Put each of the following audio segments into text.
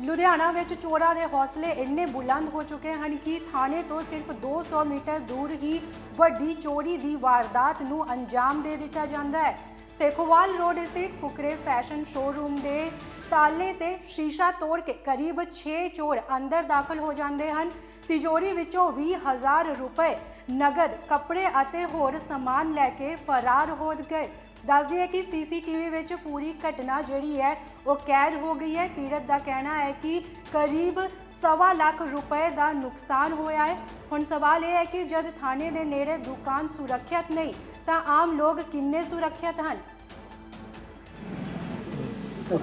ਲੁਧਿਆਣਾ ਵਿੱਚ ਚੋਰਾਂ ਦੇ ਹੌਸਲੇ ਇੰਨੇ ਬੁਲੰਦ ਹੋ ਚੁੱਕੇ ਹਨ ਕਿ ਥਾਣੇ ਤੋਂ ਸਿਰਫ 200 ਮੀਟਰ ਦੂਰ ਹੀ ਵੱਡੀ ਚੋਰੀ ਦੀ ਵਾਰਦਾਤ ਨੂੰ ਅੰਜਾਮ ਦੇ ਦਿੱਤਾ ਜਾਂਦਾ ਹੈ। ਸੇਖੋਵਾਲ ਰੋਡ ਸਥਿਤ ਫੁਕਰੇ ਫੈਸ਼ਨ ਸ਼ੋਰੂਮ ਦੇ ਤਾਲੇ ਤੇ ਸ਼ੀਸ਼ਾ ਤੋੜ ਕੇ ਕਰੀਬ 6 ਚੋਰ ਅੰਦਰ ਦਾਖਲ ਹੋ ਜਾਂਦੇ ਹਨ। ਤਿਜੋਰੀ ਵਿੱਚੋਂ 20000 ਰੁਪਏ, ਨਗਦ, ਕੱਪੜੇ ਅਤੇ ਹੋਰ ਸਮਾਨ ਲੈ ਕੇ ਫਰਾਰ ਹੋ ਗਏ। ਦੱਸਦੀ ਹੈ ਕਿ ਸੀਸੀਟੀਵੀ ਵਿੱਚ ਪੂਰੀ ਘਟਨਾ ਜਿਹੜੀ ਹੈ ਉਹ ਕੈਦ ਹੋ ਗਈ ਹੈ। ਪੀੜਤ ਦਾ ਕਹਿਣਾ ਹੈ ਕਿ ਕਰੀਬ ਸਵਾ ਲੱਖ ਰੁਪਏ ਦਾ ਨੁਕਸਾਨ ਹੋਇਆ ਹੈ। ਹੁਣ ਸਵਾਲ ਇਹ ਹੈ ਕਿ ਜਦ ਥਾਣੇ ਦੇ ਨੇੜੇ ਦੁਕਾਨ ਸੁਰੱਖਿਅਤ ਨਹੀਂ ਤਾਂ ਆਮ ਲੋਕ ਕਿੰਨੇ ਸੁਰੱਖਿਅਤ ਹਨ?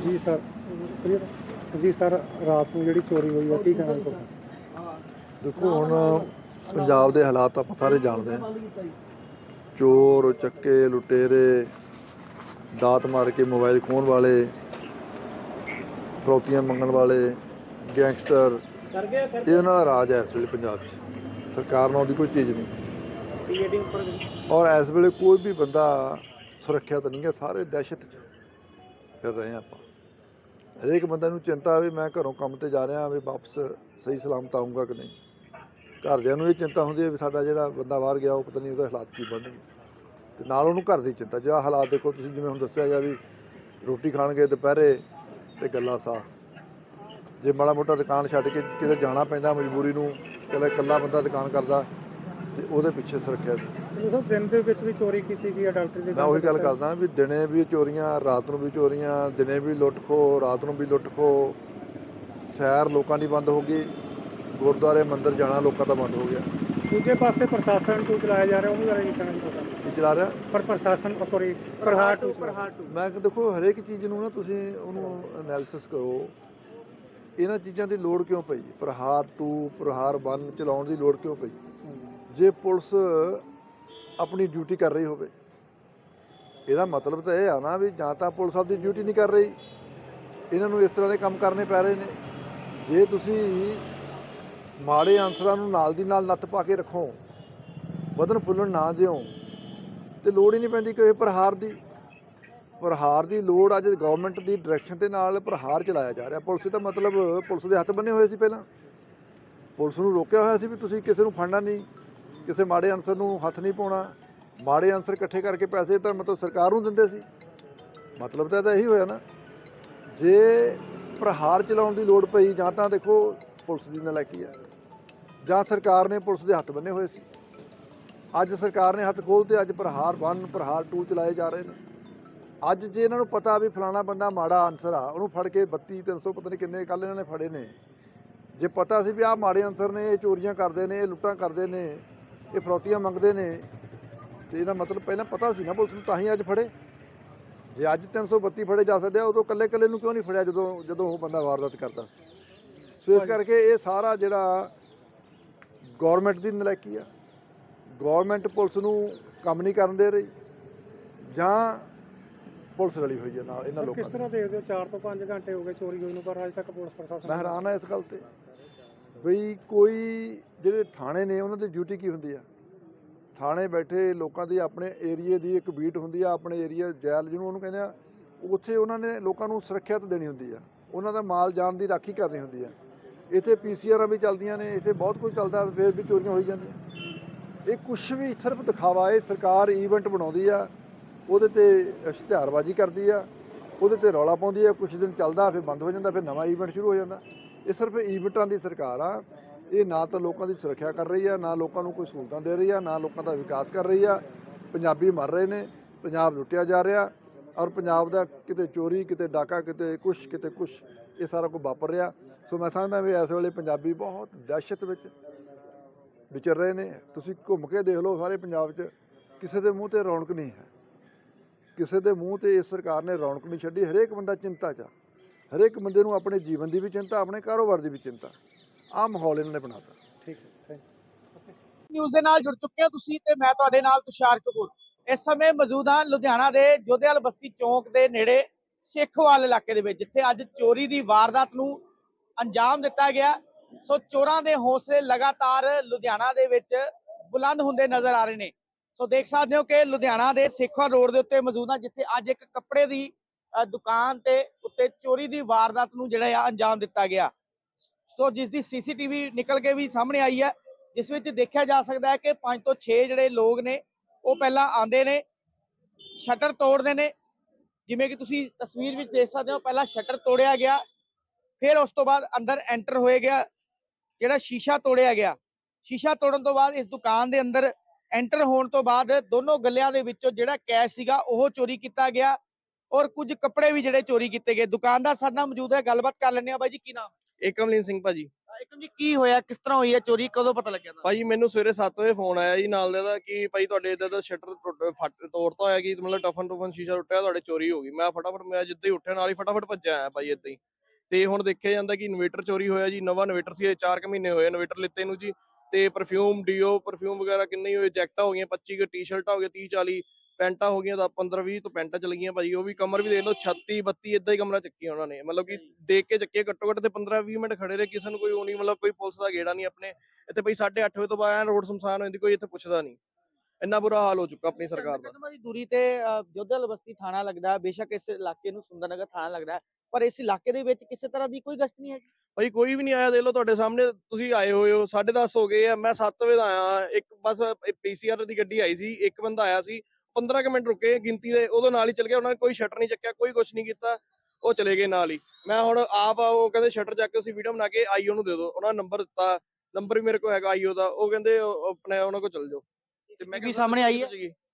ਜੀ ਸਰ ਜੀ ਸਰ ਰਾਤ ਨੂੰ ਜਿਹੜੀ ਚੋਰੀ ਹੋਈ ਹੈ ਕੀ ਕਹਿਣਾ ਤੁਸੀਂ ਦੇਖੋ ਹੁਣ ਪੰਜਾਬ ਦੇ ਹਾਲਾਤ ਆਪਾਂ ਸਾਰੇ ਜਾਣਦੇ ਹਾਂ। ਚੋਰ ਚੱਕੇ ਲੁਟੇਰੇ ਦਾਤ ਮਾਰ ਕੇ ਮੋਬਾਈਲ ਖੋਹਣ ਵਾਲੇ ਫਰੌਤੀਆਂ ਮੰਗਣ ਵਾਲੇ ਗੈਂਗਸਟਰ ਇਹ ਉਹਨਾਂ ਦਾ ਰਾਜ ਹੈ ਇਸ ਵੇਲੇ ਪੰਜਾਬ 'ਚ। ਸਰਕਾਰ ਨਾਲ ਉਹਦੀ ਕੋਈ ਚੀਜ਼ ਨਹੀਂ। ਔਰ ਇਸ ਵੇਲੇ ਕੋਈ ਵੀ ਬੰਦਾ ਸੁਰੱਖਿਅਤ ਨਹੀਂ ਹੈ ਸਾਰੇ ਦਹਿਸ਼ਤ 'ਚ ਫਿਰ ਰਹੇ ਆਪਾਂ। ਹਰੇਕ ਬੰਦੇ ਨੂੰ ਚਿੰਤਾ ਵੀ ਮੈਂ ਘਰੋਂ ਕੰਮ ਤੇ ਜਾ ਰਿਹਾ ਵੀ ਵਾਪਸ ਸਹੀ ਸਲਾਮਤ ਆਊਂਗਾ ਕਿ ਨਹੀਂ। ਘਰਦਿਆਂ ਨੂੰ ਇਹ ਚਿੰਤਾ ਹੁੰਦੀ ਹੈ ਵੀ ਸਾਡਾ ਜਿਹੜਾ ਬੰਦਾ ਬਾਹਰ ਗਿਆ ਉਹ ਪਤਾ ਨਹੀਂ ਉਹਦੇ ਹਾਲਾਤ ਕੀ ਬਣਨਗੇ ਤੇ ਨਾਲ ਉਹਨੂੰ ਘਰ ਦੀ ਚਿੰਤਾ ਜੋ ਆਹ ਹਾਲਾਤ ਦੇਖੋ ਤੁਸੀਂ ਜਿਵੇਂ ਹੁਣ ਦੱਸਿਆ ਗਿਆ ਵੀ ਰੋਟੀ ਖਾਣਗੇ ਦੁਪਹਿਰੇ ਤੇ ਗੱਲਾਂ ਸਾਫ਼ ਜੇ ਮਾੜਾ ਮੋਟਾ ਦੁਕਾਨ ਛੱਡ ਕੇ ਕਿਤੇ ਜਾਣਾ ਪੈਂਦਾ ਮਜਬੂਰੀ ਨੂੰ ਇਕੱਲਾ ਇਕੱਲਾ ਬੰਦਾ ਦੁਕਾਨ ਕਰਦਾ ਤੇ ਉਹਦੇ ਪਿੱਛੇ ਸੁਰੱਖਿਆ ਉਹ ਦਿਨ ਦੇ ਵਿੱਚ ਵੀ ਚੋਰੀ ਕੀਤੀ ਗਈ ਹੈ ਡਾਕਟਰ ਦੀ ਮੈਂ ਉਹੀ ਗੱਲ ਕਰਦਾ ਵੀ ਦਿਨੇ ਵੀ ਚੋਰੀਆਂ ਰਾਤ ਨੂੰ ਵੀ ਚੋਰੀਆਂ ਦਿਨੇ ਵੀ ਲੁੱਟ ਖੋ ਰਾਤ ਨੂੰ ਵੀ ਲੁੱਟ ਖੋ ਸੈਰ ਲੋਕਾਂ ਦੀ ਬੰਦ ਹੋ ਗਈ ਗੁਰਦੁਆਰੇ ਮੰਦਿਰ ਜਾਣਾ ਲੋਕਾਂ ਦਾ ਬੰਦ ਹੋ ਗਿਆ। ਦੂਜੇ ਪਾਸੇ ਪ੍ਰਸ਼ਾਸਨ ਟੂ ਚਲਾਇਆ ਜਾ ਰਿਹਾ ਉਹਨੂੰ ਬਾਰੇ ਕੀ ਕਹਿਣਾ ਚਾਹੁੰਦਾ। ਕੀ ਚਲਾ ਰਿਹਾ? ਪਰ ਪ੍ਰਸ਼ਾਸਨ ਸੌਰੀ ਪ੍ਰਹਾਰ ਟੂ ਪ੍ਰਹਾਰ ਟੂ ਮੈਂ ਕਿ ਦੇਖੋ ਹਰੇਕ ਚੀਜ਼ ਨੂੰ ਨਾ ਤੁਸੀਂ ਉਹਨੂੰ ਐਨਾਲਿਸਿਸ ਕਰੋ। ਇਹਨਾਂ ਚੀਜ਼ਾਂ ਦੀ ਲੋੜ ਕਿਉਂ ਪਈ? ਪ੍ਰਹਾਰ 2 ਪ੍ਰਹਾਰ 1 ਚਲਾਉਣ ਦੀ ਲੋੜ ਕਿਉਂ ਪਈ? ਜੇ ਪੁਲਿਸ ਆਪਣੀ ਡਿਊਟੀ ਕਰ ਰਹੀ ਹੋਵੇ ਇਹਦਾ ਮਤਲਬ ਤਾਂ ਇਹ ਆ ਨਾ ਵੀ ਜਾਂ ਤਾਂ ਪੁਲਿਸ ਆਪਦੀ ਡਿਊਟੀ ਨਹੀਂ ਕਰ ਰਹੀ। ਇਹਨਾਂ ਨੂੰ ਇਸ ਤਰ੍ਹਾਂ ਦੇ ਕੰਮ ਕਰਨੇ ਪੈ ਰਹੇ ਨੇ। ਜੇ ਤੁਸੀਂ ਮਾੜੇ ਅਨਸਰਾਂ ਨੂੰ ਨਾਲ ਦੀ ਨਾਲ ਨੱਥ ਪਾ ਕੇ ਰੱਖੋ। ਵਧਣ ਫੁੱਲਣ ਨਾ ਦਿਓ। ਤੇ ਲੋੜ ਹੀ ਨਹੀਂ ਪੈਂਦੀ ਕਿਸੇ ਪ੍ਰਹਾਰ ਦੀ। ਪ੍ਰਹਾਰ ਦੀ ਲੋੜ ਅੱਜ ਗਵਰਨਮੈਂਟ ਦੀ ਡਾਇਰੈਕਸ਼ਨ ਦੇ ਨਾਲ ਪ੍ਰਹਾਰ ਚਲਾਇਆ ਜਾ ਰਿਹਾ। ਪੁਲਿਸ ਦਾ ਮਤਲਬ ਪੁਲਿਸ ਦੇ ਹੱਥ ਬੰਨੇ ਹੋਏ ਸੀ ਪਹਿਲਾਂ। ਪੁਲਿਸ ਨੂੰ ਰੋਕਿਆ ਹੋਇਆ ਸੀ ਵੀ ਤੁਸੀਂ ਕਿਸੇ ਨੂੰ ਫੜਨਾ ਨਹੀਂ, ਕਿਸੇ ਮਾੜੇ ਅਨਸਰ ਨੂੰ ਹੱਥ ਨਹੀਂ ਪਾਉਣਾ। ਮਾੜੇ ਅਨਸਰ ਇਕੱਠੇ ਕਰਕੇ ਪੈਸੇ ਤਾਂ ਮਤਲਬ ਸਰਕਾਰ ਨੂੰ ਦਿੰਦੇ ਸੀ। ਮਤਲਬ ਤਾਂ ਇਹਦਾ ਇਹੀ ਹੋਇਆ ਨਾ। ਜੇ ਪ੍ਰਹਾਰ ਚਲਾਉਣ ਦੀ ਲੋੜ ਪਈ ਜਾਂ ਤਾਂ ਦੇਖੋ ਪੁਲਿਸ ਦੀ ਨਲਾਇਕੀ ਹੈ ਜਾਂ ਸਰਕਾਰ ਨੇ ਪੁਲਿਸ ਦੇ ਹੱਥ ਬੰਨੇ ਹੋਏ ਸੀ। ਅੱਜ ਸਰਕਾਰ ਨੇ ਹੱਥ ਖੋਲ੍ਹਤੇ ਅੱਜ ਪ੍ਰਹਾਰ 1 ਪ੍ਰਹਾਰ 2 ਚਲਾਏ ਜਾ ਰਹੇ ਨੇ। ਅੱਜ ਜੇ ਇਹਨਾਂ ਨੂੰ ਪਤਾ ਵੀ ਫਲਾਣਾ ਬੰਦਾ ਮਾੜਾ ਅਨਸਰ ਆ, ਉਹਨੂੰ ਫੜ ਕੇ 32 300 ਪਤਾ ਨਹੀਂ ਕਿੰਨੇ ਕੱਲ ਇਹਨਾਂ ਨੇ ਫੜੇ ਨੇ। ਜੇ ਪਤਾ ਸੀ ਵੀ ਆਹ ਮਾੜੇ ਅਨਸਰ ਨੇ, ਇਹ ਚੋਰੀਆਂ ਕਰਦੇ ਨੇ, ਇਹ ਲੁੱਟਾਂ ਕਰਦੇ ਨੇ, ਇਹ ਫਰੋਤੀਆਂ ਮੰਗਦੇ ਨੇ, ਤੇ ਇਹਦਾ ਮਤਲਬ ਪਹਿਲਾਂ ਪਤਾ ਸੀ ਨਾ ਪੁਲਿਸ ਨੂੰ, ਤਾਂ ਹੀ ਅੱਜ ਫੜੇ। ਜੇ ਅੱਜ 332 ਫੜੇ ਜਾ ਸਕਦੇ ਆ, ਉਦੋਂ ਕੱਲੇ ਕੱਲੇ ਨੂੰ ਕਿਉਂ ਨਹੀਂ ਫੜਿਆ ਜਦੋਂ ਜਦੋਂ ਉਹ ਬੰਦਾ ਵਾਰਦਾਤ ਕਰਦਾ ਸੀ? ਸੋ ਇਸ ਕਰਕੇ ਇਹ ਸਾਰਾ ਜਿਹੜਾ ਗਵਰਨਮੈਂਟ ਦੀ ਨਲਾਇਕੀ ਆ। ਗਵਰਨਮੈਂਟ ਪੁਲਿਸ ਨੂੰ ਕੰਮ ਨਹੀਂ ਕਰਨ ਦੇ ਰਹੀ ਜਾਂ ਪੁਲਿਸ ਰਲੀ ਹੋਈ ਹੈ ਨਾਲ ਇਹਨਾਂ ਲੋਕਾਂ ਕਿਸ ਤਰ੍ਹਾਂ ਦੇਖਦੇ ਹੋ? 4 ਤੋਂ 5 ਘੰਟੇ ਹੋ ਗਏ ਚੋਰੀ ਹੋਈ ਨੂੰ ਪਰ ਅਜੇ ਤੱਕ ਪੁਲਿਸ ਪ੍ਰਸ਼ਾਸਨ ਮੈਂ ਹੈਰਾਨ ਆ ਇਸ ਗੱਲ ਤੇ। ਬਈ ਕੋਈ ਜਿਹੜੇ ਥਾਣੇ ਨੇ ਉਹਨਾਂ ਦੀ ਡਿਊਟੀ ਕੀ ਹੁੰਦੀ ਆ? ਥਾਣੇ ਬੈਠੇ ਲੋਕਾਂ ਦੀ ਆਪਣੇ ਏਰੀਏ ਦੀ ਇੱਕ ਬੀਟ ਹੁੰਦੀ ਆ ਆਪਣੇ ਏਰੀਆ ਜੈਲ ਜਿਹਨੂੰ ਉਹਨੂੰ ਕਹਿੰਦੇ ਆ। ਉੱਥੇ ਉਹਨਾਂ ਨੇ ਲੋਕਾਂ ਨੂੰ ਸੁਰੱਖਿਆ ਤਾਂ ਦੇਣੀ ਹੁੰਦੀ ਆ। ਉਹਨਾਂ ਦਾ ਮਾਲ ਜਾਨ ਦੀ ਰਾਖੀ ਕਰਨੀ ਹੁੰਦੀ ਆ। ਇੱਥੇ ਪੀਸੀਆਰਾਂ ਵੀ ਚੱਲਦੀਆਂ ਨੇ, ਇੱਥੇ ਬਹੁਤ ਕੁਝ ਚੱਲਦਾ, ਫਿਰ ਵੀ ਚੋਰੀਆਂ ਹੋਈ ਜਾਂਦੀਆਂ। ਇਹ ਕੁਝ ਵੀ ਸਿਰਫ ਦਿਖਾਵਾ, ਇਹ ਸਰਕਾਰ ਈਵੈਂਟ ਬਣਾਉਂਦੀ ਆ, ਉਹਦੇ ਤੇ ਇਸ਼ਤਿਹਾਰਬਾਜ਼ੀ ਕਰਦੀ ਆ, ਉਹਦੇ ਤੇ ਰੌਲਾ ਪਾਉਂਦੀ ਆ ਕੁਝ ਦਿਨ ਚੱਲਦਾ, ਫਿਰ ਬੰਦ ਹੋ ਜਾਂਦਾ, ਫਿਰ ਨਵਾਂ ਈਵੈਂਟ ਸ਼ੁਰੂ ਹੋ ਜਾਂਦਾ। ਇਹ ਸਿਰਫ ਈਵੈਂਟਾਂ ਦੀ ਸਰਕਾਰ ਆ। ਇਹ ਨਾ ਤਾਂ ਲੋਕਾਂ ਦੀ ਸੁਰੱਖਿਆ ਕਰ ਰਹੀ ਆ, ਨਾ ਲੋਕਾਂ ਨੂੰ ਕੋਈ ਸਹੂਲਤਾਂ ਦੇ ਰਹੀ ਆ, ਨਾ ਲੋਕਾਂ ਦਾ ਵਿਕਾਸ ਕਰ ਰਹੀ ਆ। ਪੰਜਾਬੀ ਮਰ ਰਹੇ ਨੇ, ਪੰਜਾਬ ਲੁੱਟਿਆ ਜਾ ਰਿਹਾ। ਔਰ ਪੰਜਾਬ ਦਾ ਕਿਤੇ ਚੋਰੀ ਕਿਤੇ ਡਾਕਾ ਕਿਤੇ ਕੁਛ ਕਿਤੇ ਕੁਛ ਇਹ ਸਾਰਾ ਕੁਝ ਵਾਪਰ ਰਿਹਾ। ਸੋ ਮੈਂ ਸਮਝਦਾ ਵੀ ਇਸ ਵੇਲੇ ਪੰਜਾਬੀ ਬਹੁਤ ਦਹਿਸ਼ਤ ਵਿੱਚ ਵਿਚਰ ਰਹੇ ਨੇ। ਤੁਸੀਂ ਘੁੰਮ ਕੇ ਦੇਖ ਲਓ ਸਾਰੇ ਪੰਜਾਬ 'ਚ ਕਿਸੇ ਦੇ ਮੂੰਹ ਤੇ ਰੌਣਕ ਨਹੀਂ ਹੈ। ਕਿਸੇ ਦੇ ਮੂੰਹ ਤੇ ਇਸ ਸਰਕਾਰ ਨੇ ਰੌਣਕ ਨਹੀਂ ਛੱਡੀ। ਹਰੇਕ ਬੰਦਾ ਚਿੰਤਾ 'ਚ ਆ। ਹਰੇਕ ਬੰਦੇ ਨੂੰ ਆਪਣੇ ਜੀਵਨ ਦੀ ਵੀ ਚਿੰਤਾ ਆਪਣੇ ਕਾਰੋਬਾਰ ਦੀ ਵੀ ਚਿੰਤਾ। ਆਹ ਮਾਹੌਲ ਇਹਨਾਂ ਨੇ ਬਣਾਤਾ। ਠੀਕ ਹੈ ਥੈਂਕ ਯੂ ਨਿਊਜ਼ ਦੇ ਨਾਲ ਜੁੜ ਚੁੱਕੇ ਹੋ ਤੁਸੀਂ ਤੇ ਮੈਂ ਤੁਹਾਡੇ ਨਾਲ ਤੁਸ਼ਾਰ ਕਪੂਰ। ਇਸ ਸਮੇਂ ਮੌਜੂਦ ਹਾਂ ਲੁਧਿਆਣਾ ਦੇ ਜੋਧੇਵਾਲ ਬਸਤੀ ਚੌਂਕ ਦੇ ਨੇੜੇ ਸੇਖੋਵਾਲ ਇਲਾਕੇ ਦੇ ਵਿੱਚ, ਜਿੱਥੇ ਅੱਜ ਚੋਰੀ ਦੀ ਵਾਰਦਾਤ ਨੂੰ ਅੰਜਾਮ ਦਿੱਤਾ ਗਿਆ। ਸੋ ਚੋਰਾਂ ਦੇ ਹੌਸਲੇ ਲਗਾਤਾਰ ਲੁਧਿਆਣਾ ਦੇ ਵਿੱਚ ਬੁਲੰਦ ਹੁੰਦੇ ਨਜ਼ਰ ਆ ਰਹੇ ਨੇ। ਸੋ ਦੇਖ ਸਕਦੇ ਹੋ ਕਿ ਲੁਧਿਆਣਾ ਦੇ ਸੇਖੋਵਾਲ ਰੋਡ ਦੇ ਉੱਤੇ ਮੌਜੂਦ ਹਾਂ ਜਿੱਥੇ ਅੱਜ ਇੱਕ ਕੱਪੜੇ ਦੀ ਦੁਕਾਨ ਤੇ ਉੱਤੇ ਚੋਰੀ ਦੀ ਵਾਰਦਾਤ ਨੂੰ ਜਿਹੜਾ ਆ ਅੰਜਾਮ ਦਿੱਤਾ ਗਿਆ। ਸੋ ਜਿਸ ਦੀ ਸੀਸੀਟੀਵੀ ਨਿਕਲ ਕੇ ਵੀ ਸਾਹਮਣੇ ਆਈ ਹੈ, ਜਿਸ ਵਿੱਚ ਦੇਖਿਆ ਜਾ ਸਕਦਾ ਹੈ ਕਿ 5 ਤੋਂ 6 ਜਿਹੜੇ ਲੋਕ ਨੇ ਉਹ ਪਹਿਲਾਂ ਆਂਦੇ ਨੇ, ਸ਼ਟਰ ਤੋੜਦੇ ਨੇ। ਜਿਵੇਂ ਕਿ ਤੁਸੀਂ ਤਸਵੀਰ ਵਿੱਚ ਦੇਖ ਸਕਦੇ ਹੋ, ਪਹਿਲਾਂ ਸ਼ਟਰ ਤੋੜਿਆ ਗਿਆ, ਫਿਰ ਉਸ ਤੋਂ ਬਾਅਦ ਅੰਦਰ ਐਂਟਰ ਹੋਏ ਗਿਆ, ਜਿਹੜਾ ਸ਼ੀਸ਼ਾ ਤੋੜਿਆ ਗਿਆ। ਸ਼ੀਸ਼ਾ ਤੋੜਨ ਤੋਂ ਬਾਅਦ ਇਸ ਦੁਕਾਨ ਦੇ ਅੰਦਰ ਐਂਟਰ ਹੋਣ ਤੋਂ ਬਾਅਦ ਦੋਨੋਂ ਗੱਲਿਆਂ ਦੇ ਵਿੱਚੋਂ ਜਿਹੜਾ ਕੈਸ਼ ਸੀਗਾ, ਉਹ ਚੋਰੀ ਕੀਤਾ ਗਿਆ ਔਰ ਕੁਝ ਕੱਪੜੇ ਵੀ ਜਿਹੜੇ ਚੋਰੀ ਕੀਤੇ ਗਏ। ਦੁਕਾਨਦਾਰ ਸਾਡੇ ਨਾਲ ਮੌਜੂਦ ਹੈ, ਗੱਲਬਾਤ ਕਰ ਲੈਂਦੇ ਆ ਬਾਈ ਜੀ, ਕੀ ਨਾਮ? ਏਕਮਲੀਨ ਸਿੰਘ ਭਾਜੀ। ਏਕਮ ਜੀ, ਕੀ ਹੋਇਆ? ਕਿਸ ਤਰ੍ਹਾਂ ਹੋਈ ਹੈ ਚੋਰੀ? ਕਦੋਂ ਪਤਾ ਲੱਗਿਆ ਤੁਹਾਨੂੰ? ਭਾਜੀ ਮੈਨੂੰ ਸਵੇਰੇ 7 ਵਜੇ ਫੋਨ ਆਇਆ ਜੀ ਨਾਲ ਦੇ ਦਾ ਕਿ ਭਾਈ ਤੁਹਾਡੇ ਇੱਧਰ ਦਾ ਸ਼ਟਰ ਫਟ ਤੋੜਤਾ ਹੋਇਆ ਕਿ ਮਤਲਬ ਟਫਨ ਟਫਨ ਸ਼ੀਸ਼ਾ ਟੁੱਟਿਆ, ਤੁਹਾਡੇ ਚੋਰੀ ਹੋ ਗਈ। ਮੈਂ ਫਟਾਫਟ, ਮੈਂ ਜਿੱਦਾਂ ਹੀ ਉੱਠਿਆ ਨਾਲ ਹੀ ਫਟਾਫਟ ਭੱਜਿਆ ਆਇਆ ਭਾਈ ਏਦਾਂ ਹੀ। ਤੇ ਹੁਣ ਦੇਖਿਆ ਜਾਂਦਾ ਕਿ ਇਨਵੇਟਰ ਚੋਰੀ ਹੋਇਆ ਜੀ, ਨਵਾਂ ਇਨਵੇਟਰ ਸੀ, ਇਹ 4 ਕੁ ਮਹੀਨੇ ਹੋਏ ਇਨਵੇਟਰ ਲਿੱਤੇ ਨੂੰ ਜੀ। ਤੇ ਪਰਫਿਊਮ ਡੀਓ ਪਰਫਿਊਮ ਵਗੈਰਾ ਕਿੰਨੇ ਹੀ ਹੋਏ, ਜੈਕਟਾਂ ਹੋ ਗਈਆਂ 25 ਟੀ-ਸ਼ਰਟਾਂ ਹੋ ਗਈਆਂ 30 40 ਪੈਂਟਾਂ ਹੋ ਗਈਆਂ ਦਾ 15 20 ਤੋਂ ਪੈਂਟਾਂ ਚਲ ਗਈਆਂ ਭਾਜੀ ਉਹ ਵੀ ਕਮਰ ਵੀ ਦੇਖ ਲਓ 36 32 ਇਦਾਂ ਹੀ ਕਮਰਾ ਚੱਕੀਆਂ ਉਹਨਾਂ ਨੇ ਮਤਲਬ ਕਿ ਦੇਖ ਕੇ ਚੱਕੇ ਘੱਟੋ ਘੱਟ ਤੇ 15 20 ਮਿੰਟ ਖੜੇ ਰਹੇ ਕਿਸੇ ਨੂੰ ਕੋਈ ਉਹ ਨਹੀਂ ਮਤਲਬ ਕੋਈ ਪੁਲਿਸ ਦਾ ਗੇੜਾ ਨਹੀਂ ਆਪਣੇ ਇੱਥੇ ਬਈ 8:30 ਵਜੇ ਤੋਂ ਬਾਅਦ ਰੋਡ ਸੁਨਸਾਨ ਹੋ ਜਾਂਦੀ ਕੋਈ ਇੱਥੇ ਪੁੱਛਦਾ ਨਹੀਂ ਇੰਨਾ ਬੁਰਾ ਹਾਲ ਹੋ ਚੁੱਕਾ ਆਪਣੀ ਸਰਕਾਰ ਦਾ ਕਦਮਾਂ ਦੀ ਦੂਰੀ ਤੇ ਅ, ਜੋਧੇਵਾਲ ਬਸਤੀ ਥਾਣਾ ਲੱਗਦਾ। ਬੇਸ਼ੱਕ ਇਸ ਇਲਾਕੇ ਨੂੰ ਸੁੰਦਰਨਗਰ ਥਾਣਾ ਲੱਗਦਾ ਪਰ ਇਸ ਇਲਾਕੇ ਦੇ ਵਿੱਚ ਕਿਸੇ ਤਰ੍ਹਾਂ ਦੀ ਕੋਈ ਗਸ਼ਤ ਨਹੀਂ ਹੈਗੀ ਭਾਈ ਕੋਈ ਵੀ ਨਹੀਂ ਆਇਆ ਦੇਖ ਲਓ ਤੁਹਾਡੇ ਸਾਹਮਣੇ ਤੁਸੀਂ ਆਏ ਹੋਏ ਹੋ 10:30 ਹੋ ਗਏ ਆ ਮੈਂ 7 ਵਜੇ ਦਾ ਆਇਆ ਇੱਕ ਬਸ ਪੀਸੀਆਰ ਦੀ ਗੱਡੀ ਆਈ ਸੀ ਇੱਕ ਬੰਦਾ ਆਇਆ ਸੀ 15 ਕੁ ਮਿੰਟ ਰੁਕੇ ਗਿਣਤੀ ਦੇ ਉਦੋਂ ਨਾਲ ਹੀ ਚਲ ਗਿਆ ਉਹਨਾਂ ਨੇ ਕੋਈ ਸ਼ਟਰ ਨਹੀਂ ਚੱਕਿਆ ਕੋਈ ਕੁਝ ਨਹੀਂ ਕੀਤਾ ਉਹ ਚਲੇ ਗਏ ਨਾਲ ਹੀ। ਮੈਂ ਹੁਣ ਆਪ ਉਹ ਕਹਿੰਦੇ ਸ਼ਟਰ ਚੱਕ ਕੇ ਤੁਸੀਂ ਵੀਡੀਓ ਬਣਾ ਕੇ ਆਈਓ ਨੂੰ ਦੇ ਦਿਓ ਉਹਨਾਂ ਨੇ ਨੰਬਰ ਦਿੱਤਾ ਨੰਬਰ ਵੀ ਮੇਰੇ ਕੋਲ ਹੈਗਾ ਆਈਓ ਦਾ ਉਹ ਕਹਿੰਦੇ ਆਪਣੇ ਉਹਨਾਂ ਕੋਲ ਚਲ ਜਾਓ। ਤੇ ਵੀ ਕਿਹਾ ਸਾਹਮਣੇ ਆਈ ਹੈ।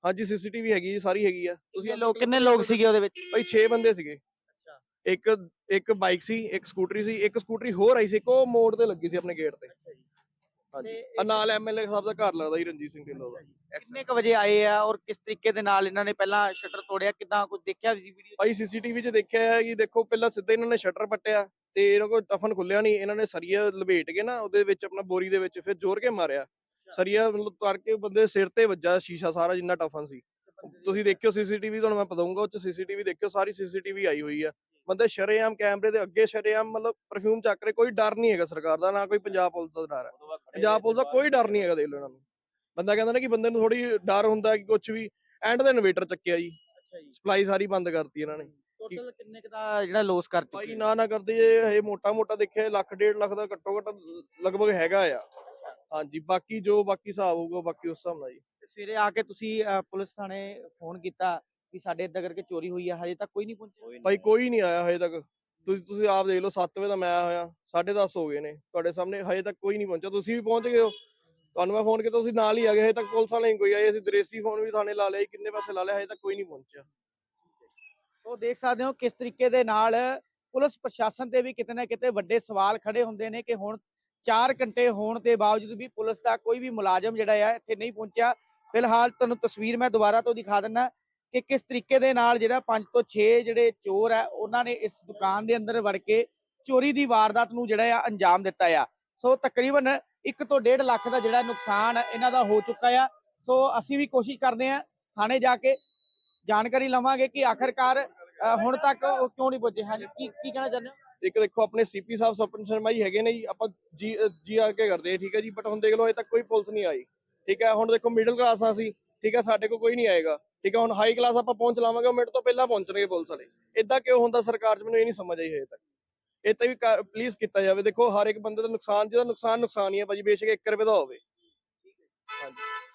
ਹਾਂਜੀ ਸੀਸੀਟੀਵੀ ਹੈਗੀ ਜੀ ਸਾਰੀ ਹੈਗੀ ਆ। ਤੁਸੀਂ ਲੋਕ ਕਿੰਨੇ ਲੋਕ ਸੀਗੇ ਉਹਦੇ ਵਿੱਚ? ਭਾਈ 6 ਬੰਦੇ ਸੀਗੇ। ਅੱਛਾ। ਇੱਕ ਇੱਕ ਬਾਈਕ ਸੀ ਇੱਕ ਸਕੂਟਰੀ ਸੀ ਇੱਕ ਸਕੂਟਰੀ ਹੋਰ ਆਈ ਸੀ ਇੱਕ ਉਹ ਮੋੜ ਤੇ ਲੱਗੀ ਸੀ ਆਪਣੇ ਗੇਟ ਤੇ। ਹਾਂਜੀ। ਆ ਨਾਲ ਐਮਐਲਏ ਸਾਹਿਬ ਦਾ ਘਰ ਲੱਗਦਾ ਜੀ ਰਣਜੀਤ ਸਿੰਘ ਢਿੱਲੋਂ ਦਾ। ਕਿੰਨੇ ਕ ਵਜੇ ਆਏ ਆ ਔਰ ਕਿਸ ਤਰੀਕੇ ਦੇ ਨਾਲ ਇਹਨਾਂ ਨੇ ਪਹਿਲਾਂ ਸ਼ਟਰ ਤੋੜਿਆ? ਕਿਦਾਂ ਕੁਝ ਦੇਖਿਆ ਵੀ ਸੀ ਵੀਡੀਓ ਭਾਈ ਸੀਸੀਟੀਵੀ 'ਚ ਦੇਖਿਆ ਹੈ ਕਿ ਦੇਖੋ ਪਹਿਲਾਂ ਸਿੱਧਾ ਇਹਨਾਂ ਨੇ ਸ਼ਟਰ ਪੱਟਿਆ ਤੇ ਇਹਨਾਂ ਕੋਲ ਟਫਨ ਖੁੱਲਿਆ ਨਹੀਂ। ਇਹਨਾਂ ਨੇ ਸਰੀਆ ਲਪੇਟ ਕੇ ਨਾ ਉਹਦੇ ਵਿੱਚ ਆਪਣਾ ਬੋਰੀ ਦੇ ਵਿੱਚ ਫਿਰ ਜ਼ੋਰ ਕੇ ਮਾਰਿਆ। ਸਰੀਆ ਮਤਲਬ ਕਰਕੇ ਬੰਦੇ ਸਿਰ ਤੇ ਵੱਜਾ ਸ਼ੀਸ਼ਾ ਸਾਰਾ ਜਿੰਨਾ ਟਫਨ ਸੀ। ਤੁਸੀਂ ਦੇਖਿਓ ਸੀਸੀਟੀਵੀ ਤੁਹਾਨੂੰ ਮੈਂ ਪਤਾਉਂਗਾ ਉਹ ਚ ਸੀਸੀਟੀਵੀ ਦੇਖਿਓ ਸਾਰੀ ਸੀਸੀਟੀਵੀ ਆਈ ਹੋਈ ਆ। ਬੰਦੇ ਸ਼ਰੇਆਮ ਕੈਮਰੇ ਦੇ ਅੱਗੇ ਸ਼ਰੇਆਮ ਮਤਲਬ ਪਰਫਿਊਮ ਚੱਕ ਰਹੇ ਕੋਈ ਡਰ ਨਹੀਂ ਹੈਗਾ ਸਰਕਾਰ ਦਾ ਨਾ ਕੋਈ ਪੰਜਾਬ ਪੁਲਿਸ ਦਾ ਡਰ ਹੈ। ਪੰਜਾਬ ਪੁਲਿਸ ਦਾ ਕੋਈ ਡਰ ਨਹੀਂ ਹੈਗਾ ਦੇਖ ਲਓ ਇਹਨਾਂ ਨੂੰ। ਬੰਦਾ ਕਹਿੰਦਾ ਨਾ ਕਿ ਬੰਦੇ ਨੂੰ ਥੋੜੀ ਡਰ ਹੁੰਦਾ ਕਿ ਕੁਝ ਵੀ ਐਂਡ ਦਾ ਇਨਵੇਟਰ ਚੱਕਿਆ ਜੀ। ਅੱਛਾ ਜੀ। ਸਪਲਾਈ ਸਾਰੀ ਬੰਦ ਕਰਤੀ ਇਹਨਾਂ ਨੇ ਟੋਟਲ ਕਿੰਨੇ ਕ ਦਾ ਜਿਹੜਾ ਲੋਸ ਕਰ ਭਾਈ ਚੁੱਕੇ ਨਾ? ਨਾ ਕਰਦੇ ਇਹ ਮੋਟਾ ਮੋਟਾ ਦੇਖਿਆ ਲੱਖ ਡੇਢ ਲੱਖ ਦਾ ਘੱਟੋ ਘੱਟ ਲਗਭਗ ਹੈਗਾ ਆ। ਹਾਂਜੀ ਬਾਕੀ ਜੋ ਬਾਕੀ ਹਿਸਾਬ ਹੋਊਗਾ ਬਾਕੀ ਉਸ ਹਿਸਾਬ ਨਾਲ ਜੀ। ਸਵੇਰੇ ਆ ਕੇ ਤੁਸੀਂ ਅ, ਪੁਲਿਸ ਥਾਣੇ ਫੋਨ ਕੀਤਾ ਵੀ ਸਾਡੇ ਇੱਦਾਂ ਕਰਕੇ ਚੋਰੀ ਹੋਈ ਹੈ ਹਜੇ ਤੱਕ ਕੋਈ ਨਹੀਂ ਪਹੁੰਚਿਆ? ਭਾਈ ਕੋਈ ਨਹੀਂ ਆਇਆ ਹਜੇ ਤੱਕ। ਤੁਸੀਂ ਤੁਸੀਂ ਆਪ ਦੇਖ ਲਓ 7 ਵਜੇ ਦਾ ਮੈਂ ਆਇਆ ਹੋਇਆ 10:30 ਹੋ ਗਏ ਨੇ, ਤੁਹਾਡੇ ਸਾਹਮਣੇ ਹਜੇ ਤੱਕ ਕੋਈ ਨਹੀਂ ਪਹੁੰਚਿਆ, ਤੁਸੀਂ ਵੀ ਪਹੁੰਚ ਗਏ ਹੋ। ਤੁਹਾਨੂੰ ਮੈਂ ਫੋਨ ਕੀਤਾ, ਤੁਸੀਂ ਨਾਲ ਹੀ ਆ ਗਏ, ਹਜੇ ਤੱਕ ਪੁਲਿਸ ਵਾਲੇ ਨਹੀਂ ਕੋਈ ਆਏ, ਅਸੀਂ ਦਰੇਸੀ ਫੋਨ ਵੀ ਥਾਣੇ ਲਾ ਲਿਆ ਕਿੰਨੇ ਪੈਸੇ ਲਾ ਲਿਆ ਹਜੇ ਤੱਕ ਕੋਈ ਨਹੀਂ ਪਹੁੰਚਿਆ। ਸੋ ਦੇਖ ਸਕਦੇ ਹੋ ਕਿਸ ਤਰੀਕੇ ਦੇ ਨਾਲ ਪੁਲਿਸ ਪ੍ਰਸ਼ਾਸਨ ਤੇ ਵੀ ਕਿਤੇ ਨਾ ਕਿਤੇ ਵੱਡੇ ਸਵਾਲ ਖੜੇ ਹੁੰਦੇ ਨੇ ਕਿ ਹੁਣ 4 ਘੰਟੇ ਹੋਣ ਦੇ ਬਾਵਜੂਦ ਵੀ ਪੁਲਿਸ ਦਾ ਕੋਈ ਵੀ ਮੁਲਾਜ਼ਮ ਜਿਹੜਾ ਆ, ਇੱਥੇ ਨਹੀਂ ਪਹੁੰਚਿਆ। ਫਿਲਹਾਲ ਤੁਹਾਨੂੰ ਤਸਵੀਰ ਮੈਂ ਦੁਬਾਰਾ ਤੋਂ ਦਿਖਾ ਦਿੰਦਾ ਕਿ ਕਿਸ ਤਰੀਕੇ ਦੇ ਨਾਲ ਜਿਹੜਾ ਪੰਜ ਤੋਂ 6 ਜਿਹੜੇ ਚੋਰ ਆ, ਉਹਨਾਂ ਨੇ ਇਸ ਦੁਕਾਨ ਦੇ ਅੰਦਰ ਵੜ ਕੇ ਚੋਰੀ ਦੀ ਵਾਰਦਾਤ ਨੂੰ ਜਿਹੜਾ ਆ ਅੰਜਾਮ ਦਿੱਤਾ ਆ। ਸੋ ਤਕਰੀਬਨ 1 ਤੋਂ 1.5 ਲੱਖ ਦਾ ਜਿਹੜਾ ਨੁਕਸਾਨ ਇਹਨਾਂ ਦਾ ਹੋ ਚੁੱਕਾ ਆ। ਸੋ ਅਸੀਂ ਵੀ ਕੋਸ਼ਿਸ਼ ਕਰਦੇ ਆ ਥਾਣੇ ਜਾ ਕੇ ਜਾਣਕਾਰੀ ਲਵਾਂਗੇ ਕਿ ਆਖਰਕਾਰ ਹੁਣ ਤੱਕ ਉਹ ਕਿਉਂ ਨਹੀਂ ਪੁੱਜੇ। ਹਾਂਜੀ, ਕੀ ਕੀ ਕਹਿਣਾ ਚਾਹੁੰਦੇ ਹੋ? ਇੱਕ ਦੇਖੋ, ਆਪਣੇ ਸੀਪੀ ਸਾਹਿਬ ਸਪਨ ਸ਼ਰਮਾ ਜੀ ਹੈਗੇ ਨੇ ਜੀ। ਆਪਾਂ ਜੀ ਜੀ ਆ ਕੇ ਕਰਦੇ ਆ, ਠੀਕ ਹੈ ਜੀ? ਬਟ ਹੁਣ ਦੇਖ ਲਓ ਹਜੇ ਤੱਕ ਕੋਈ ਪੁਲਿਸ ਨਹੀਂ ਆਈ। ਠੀਕ ਹੈ ਹੁਣ ਦੇਖੋ ਮਿਡਲ ਕਲਾਸ ਆ ਸੀ ਠੀਕ ਹੈ ਸਾਡੇ ਕੋਲ ਕੋਈ ਨਹੀਂ ਆਏਗਾ। ਠੀਕ ਹੈ ਹੁਣ ਹਾਈ ਕਲਾਸ ਆਪਾਂ ਪਹੁੰਚ ਲਾਵਾਂਗੇ, ਉਹ ਮਿੰਟ ਤੋਂ ਪਹਿਲਾਂ ਪਹੁੰਚਣਗੇ ਪੁਲਿਸ ਵਾਲੇ। ਇਦਾਂ ਕਿਉਂ ਹੁੰਦਾ ਸਰਕਾਰ 'ਚ, ਮੈਨੂੰ ਇਹ ਨਹੀਂ ਸਮਝ ਆਈ ਹਜੇ ਤੱਕ। ਇਹ ਤੇ ਵੀ ਪਲੀਜ਼ ਕੀਤਾ ਜਾਵੇ। ਦੇਖੋ, ਹਰ ਇੱਕ ਬੰਦੇ ਦਾ ਨੁਕਸਾਨ, ਜਿਹਦਾ ਨੁਕਸਾਨ ਨੁਕਸਾਨ ਹੀ ਹੈ ਭਾਜੀ, ਬੇਸ਼ੱਕ 1 ਰੁਪਏ ਦਾ ਹੋਵੇ।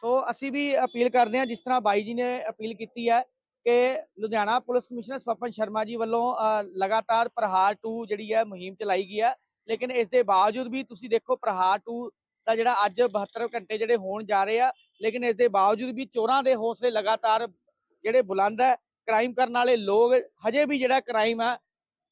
ਸੋ, ਅਸੀਂ ਵੀ ਅਪੀਲ ਕਰਦੇ ਹਾਂ, ਜਿਸ ਤਰ੍ਹਾਂ ਬਾਈ ਜੀ ਨੇ ਅਪੀਲ ਕੀਤੀ ਹੈ, ਕਿ ਲੁਧਿਆਣਾ ਪੁਲਿਸ ਕਮਿਸ਼ਨਰ ਸਵਪਨ ਸ਼ਰਮਾ ਜੀ ਵੱਲੋਂ ਲਗਾਤਾਰ ਪ੍ਰਹਾਰ 2 ਜਿਹੜੀ ਹੈ, ਮੁਹਿੰਮ ਚਲਾਈ ਗਈ ਹੈ। ਲੇਕਿਨ ਇਸ ਦੇ ਬਾਵਜੂਦ ਵੀ ਤੁਸੀਂ ਦੇਖੋ, ਪ੍ਰਹਾਰ 2 ਦਾ ਜਿਹੜਾ ਅੱਜ 72 ਘੰਟੇ ਜਿਹੜੇ ਹੋਣ ਜਾ ਰਹੇ ਆ ਲੇਕਿਨ ਇਸ ਦੇ ਬਾਵਜੂਦ ਵੀ ਚੋਰਾਂ ਦੇ ਹੌਸਲੇ ਲਗਾਤਾਰ ਜਿਹੜੇ ਬੁਲੰਦ ਹੈ ਕ੍ਰਾਈਮ ਕਰਨ ਵਾਲੇ ਲੋਕ ਹਜੇ ਵੀ ਜਿਹੜਾ ਕ੍ਰਾਈਮ ਆ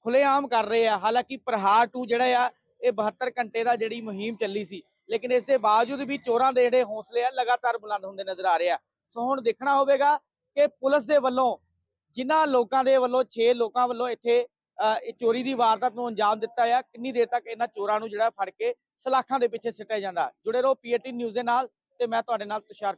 ਖੁੱਲੇਆਮ ਕਰ ਰਹੇ ਆ। ਹਾਲਾਂਕਿ ਪ੍ਰਹਾਰ 2 ਜਿਹੜਾ ਆ ਇਹ 72 ਘੰਟੇ ਦਾ ਜਿਹੜੀ ਮੁਹਿੰਮ ਚੱਲੀ ਸੀ। ਲੇਕਿਨ ਇਸ ਦੇ ਬਾਵਜੂਦ ਵੀ ਚੋਰਾਂ ਦੇ ਜਿਹੜੇ ਹੌਸਲੇ ਆ ਲਗਾਤਾਰ ਬੁਲੰਦ ਹੁੰਦੇ ਨਜ਼ਰ ਆ ਰਹੇ ਆ। ਸੋ ਹੁਣ ਦੇਖਣਾ ਹੋਵੇਗਾ ਕਿ ਪੁਲਿਸ ਦੇ ਵੱਲੋਂ ਜਿਨ੍ਹਾਂ ਲੋਕਾਂ ਦੇ ਵੱਲੋਂ 6 ਲੋਕਾਂ ਵੱਲੋਂ ਇੱਥੇ ਅ, ਇਹ ਚੋਰੀ ਦੀ ਵਾਰਦਾਤ ਨੂੰ ਅੰਜਾਮ ਦਿੱਤਾ ਆ ਕਿੰਨੀ ਦੇਰ ਤੱਕ ਇਹਨਾਂ ਚੋਰਾਂ ਨੂੰ ਜਿਹੜਾ ਫੜ ਕੇ ਸਲਾਖਾਂ ਦੇ ਪਿੱਛੇ ਸਿੱਟਿਆ ਜਾਂਦਾ। ਜੁੜੇ ਰਹੋ ਪੀਏਟੀ ਨਿਊਜ਼ ਦੇ ਨਾਲ। ਤੇ ਮੈਂ ਤੁਹਾਡੇ ਨਾਲ ਤੁਸ਼ਾਰ